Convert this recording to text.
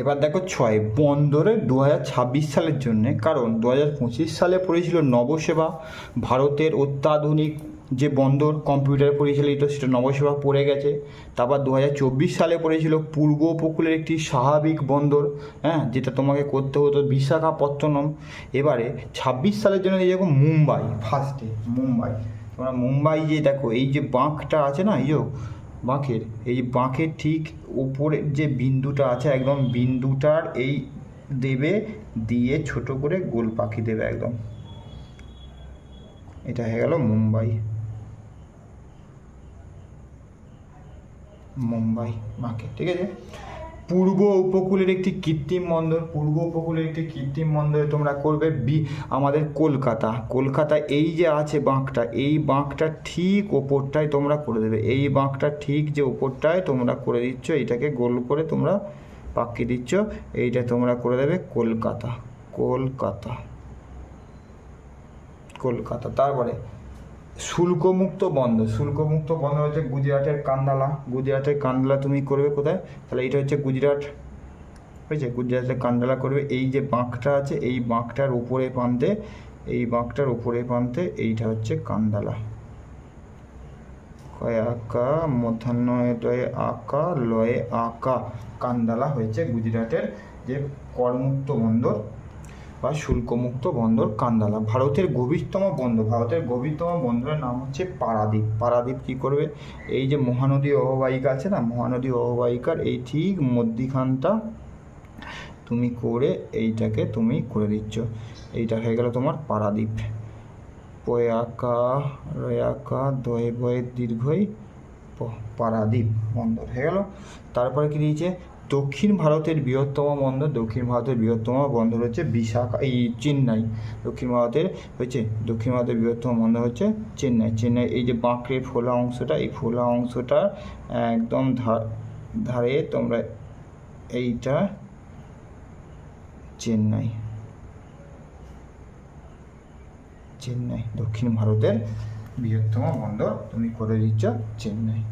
এবার দেখো ছয়, বন্দরে দু সালের জন্য, কারণ দু সালে পড়েছিল নবসেবা, ভারতের অত্যাধুনিক যে বন্দর কম্পিউটার পরিচালিত, সেটা নবসেবা পড়ে গেছে। তারপর দু সালে পড়েছিল পূর্ব উপকূলের একটি স্বাভাবিক বন্দর হ্যাঁ যেটা তোমাকে করতে হতো বিশাখাপত্তনম। এবারে ছাব্বিশ সালের জন্য এই দেখো মুম্বাই ফার্স্টে মুম্বাই। তোমরা মুম্বাই যে দেখো, এই যে বাঁকটা আছে না, এই বাঁকের, এই বাঁকের ঠিক উপরের যে বিন্দুটা আছে একদম বিন্দুটার এই দেবে দিয়ে ছোট করে গোল পাখি দেবে একদম। এটা হয়ে গেল মুম্বাই। মুম্বাই বাঁকের, ঠিক আছে? পূর্ব উপকূলের একটি কৃত্রিম বন্দর, পূর্ব উপকূলের একটি কৃত্রিম বন্দরে তোমরা করবে বি, আমাদের কলকাতা। কলকাতা এই যে আছে বাঁকটা, এই বাঁকটা ঠিক ওপরটায় তোমরা করে দেবে। এই বাঁকটা ঠিক যে ওপরটায় তোমরা করে দিচ্ছ এইটাকে গোল করে তোমরা পাকিয়ে দিচ্ছ, এইটা তোমরা করে দেবে কলকাতা। কলকাতা। কলকাতা, তারপরে শুল্কমুক্ত বন্দর শুল্কমুক্ত বন্দর হচ্ছে গুজরাটের কান্দালা। গুজরাটের কান্দালা তুমি করবে কোথায়? তাহলে এটা হচ্ছে গুজরাট। হয়েছে? গুজরাটের কান্দালা করবে। এই যে বাঁকটা আছে, এই বাঁকটার উপরে প্রান্তে, এই বাঁকটার উপরে প্রান্তে এইটা হচ্ছে কান্দালা। কয় আকা? মধ্যাহ্ন লয়ে আকা লয়ে আকা। কান্দালা হয়েছে গুজরাটের যে করমুক্ত বন্দর বা শুল্কমুক্ত বন্দর কান্দালা। ভারতের গভীরতম বন্দর, ভারতের গভীরতম বন্দরের নাম হচ্ছে পারাদ্বীপ। পারাদ্বীপ কী করবে? এই যে মহানদী অববাহিকা আছে না, মহানদী অববাহিকার এই ঠিক মধ্যিখানটা তুমি করে এইটাকে তুমি করে দিচ্ছ। এইটা হয়ে গেল তোমার পারাদ্বীপ। পয়াকা, রয়াকা দয়ে বয়ে দীর্ঘই পারাদ্বীপ বন্দর হয়ে গেল। তারপরে কি দিয়েছে? দক্ষিণ ভারতের বৃহত্তম বন্দর, দক্ষিণ ভারতের বৃহত্তম বন্দর হচ্ছে বিশাখা, এই চেন্নাই। দক্ষিণ ভারতের হচ্ছে, দক্ষিণ ভারতের বৃহত্তম বন্দর হচ্ছে চেন্নাই। চেন্নাই, এই যে বাঁকড়ে ফোলা অংশটা, এই ফোলা অংশটা, একদম ধারে তোমরা এইটা চেন্নাই। চেন্নাই, দক্ষিণ ভারতের বৃহত্তম বন্দর তুমি করে দিচ্ছ চেন্নাই।